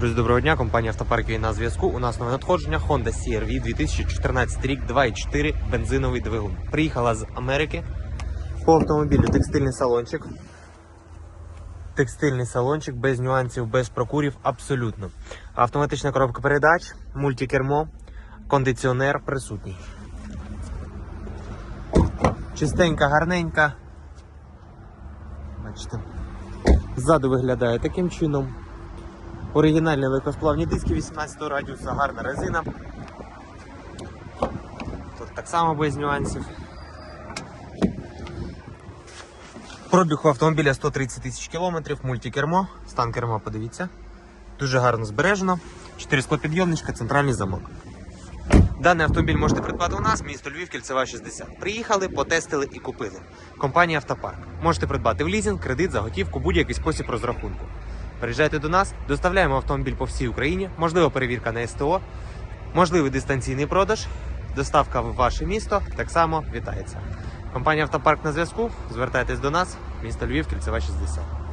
Друзі, доброго дня. Компанія Автопарк на зв'язку. У нас нове надходження Honda CR-V 2014 рік 2.4 бензиновий двигун. Приїхала з Америки. По автомобілю текстильний салончик. Текстильний салончик без нюансів, без прокурів, абсолютно. Автоматична коробка передач, мультикермо, кондиціонер присутній. Чистенька, гарненька. Бачите. Ззаду виглядає таким чином. Оригінальні легкосплавні диски 18 радіуса, гарна резина. Тут так само без нюансів. Пробіг у автомобіля 130 тисяч кілометрів, мультикермо, стан керма, подивіться. Дуже гарно збережено. 4 склопідйомничка, центральний замок. Даний автомобіль можете придбати у нас, місто Львів, кільцева 60. Приїхали, потестили і купили. Компанія Автопарк. Можете придбати в лізинг, кредит, заготівку, будь-який спосіб розрахунку. Приїжджайте до нас, доставляємо автомобіль по всій Україні, можлива перевірка на СТО, можливий дистанційний продаж, доставка в ваше місто так само вітається. Компанія Автопарк на зв'язку. Звертайтесь до нас, місто Львів, кільцева 60.